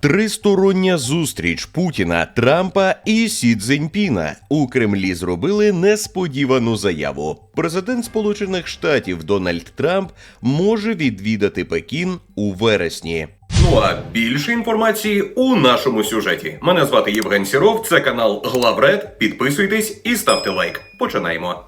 Тристороння зустріч Путіна, Трампа і Сі Цзіньпіна у Кремлі зробили несподівану заяву. Президент Сполучених Штатів Дональд Трамп може відвідати Пекін у вересні. Ну а більше інформації у нашому сюжеті. Мене звати Євген Сіров, це канал Главред. Підписуйтесь і ставте лайк. Починаємо.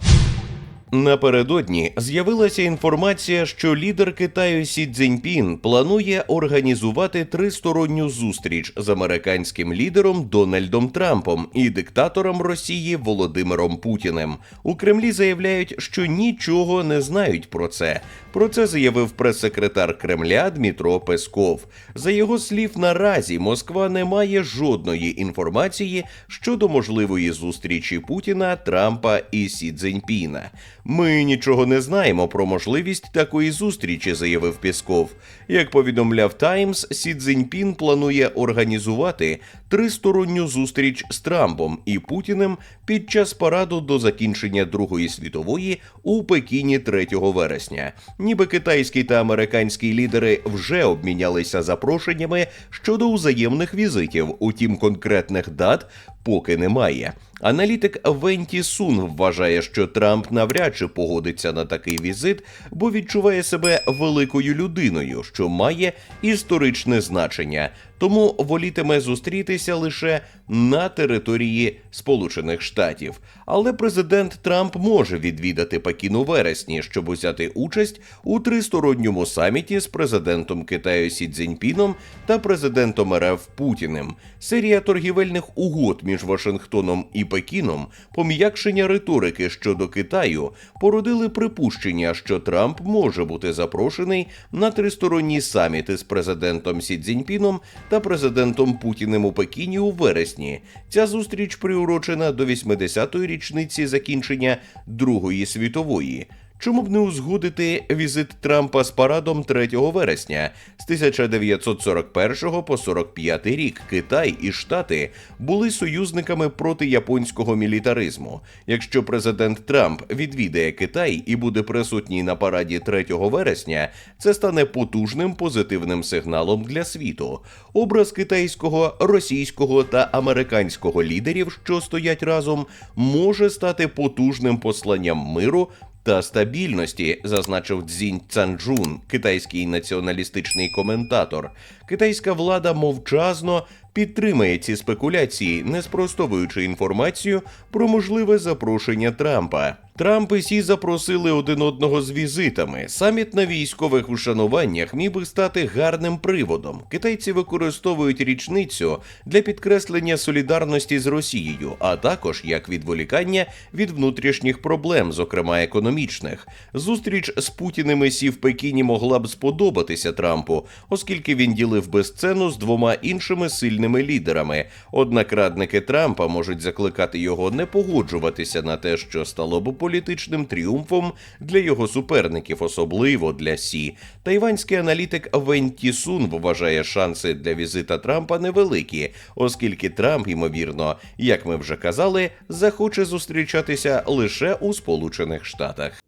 Напередодні з'явилася інформація, що лідер Китаю Сі Цзіньпін планує організувати тристоронню зустріч з американським лідером Дональдом Трампом і диктатором Росії Володимиром Путіним. У Кремлі заявляють, що нічого не знають про це. Про це заявив прес-секретар Кремля Дмитро Песков. За його слів, наразі Москва не має жодної інформації щодо можливої зустрічі Путіна, Трампа і Сі Цзіньпіна. Ми нічого не знаємо про можливість такої зустрічі, заявив Пісков. Як повідомляв Таймс, Сі Цзіньпін планує організувати тристоронню зустріч з Трампом і Путіним під час параду до закінчення Другої світової у Пекіні 3 вересня. Ніби китайські та американські лідери вже обмінялися запрошеннями щодо взаємних візитів, утім конкретних дат поки немає. Аналітик Венті Сун вважає, що Трамп навряд чи погодиться на такий візит, бо відчуває себе великою людиною, що має історичне значення, тому волітиме зустрітися лише на території Сполучених Штатів. Але президент Трамп може відвідати Пекін у вересні, щоб узяти участь у тристоронньому саміті з президентом Китаю Сі Цзіньпіном та президентом РФ Путіним. Серія торгівельних угод між Вашингтоном і Пекіном, пом'якшення риторики щодо Китаю породили припущення, що Трамп може бути запрошений на тристоронні саміти з президентом Сі Цзіньпіном та президентом Путіним у Пекіні у вересні. Ця зустріч приурочена до 80-ї річниці закінчення Другої світової. Чому б не узгодити візит Трампа з парадом 3 вересня з 1941 по 45 рік Китай і Штати були союзниками проти японського мілітаризму. Якщо президент Трамп відвідає Китай і буде присутній на параді 3 вересня, це стане потужним позитивним сигналом для світу. Образ китайського, російського та американського лідерів, що стоять разом, може стати потужним посланням миру та стабільності, зазначив Цзінь Цанджун, китайський націоналістичний коментатор. Китайська влада мовчазно підтримує ці спекуляції, не спростовуючи інформацію про можливе запрошення Трампа. Трамп і Сі запросили один одного з візитами. Саміт на військових ушануваннях міг би стати гарним приводом. Китайці використовують річницю для підкреслення солідарності з Росією, а також як відволікання від внутрішніх проблем, зокрема економічних. Зустріч з Путіним і Сі в Пекіні могла б сподобатися Трампу, оскільки він ділив би сцену з двома іншими сильними лідерами. Однак радники Трампа можуть закликати його не погоджуватися на те, що стало б політичним тріумфом для його суперників, особливо для Сі. Тайванський аналітик Венті Сун вважає шанси для візита Трампа невеликі, оскільки Трамп, ймовірно, як ми вже казали, захоче зустрічатися лише у Сполучених Штатах.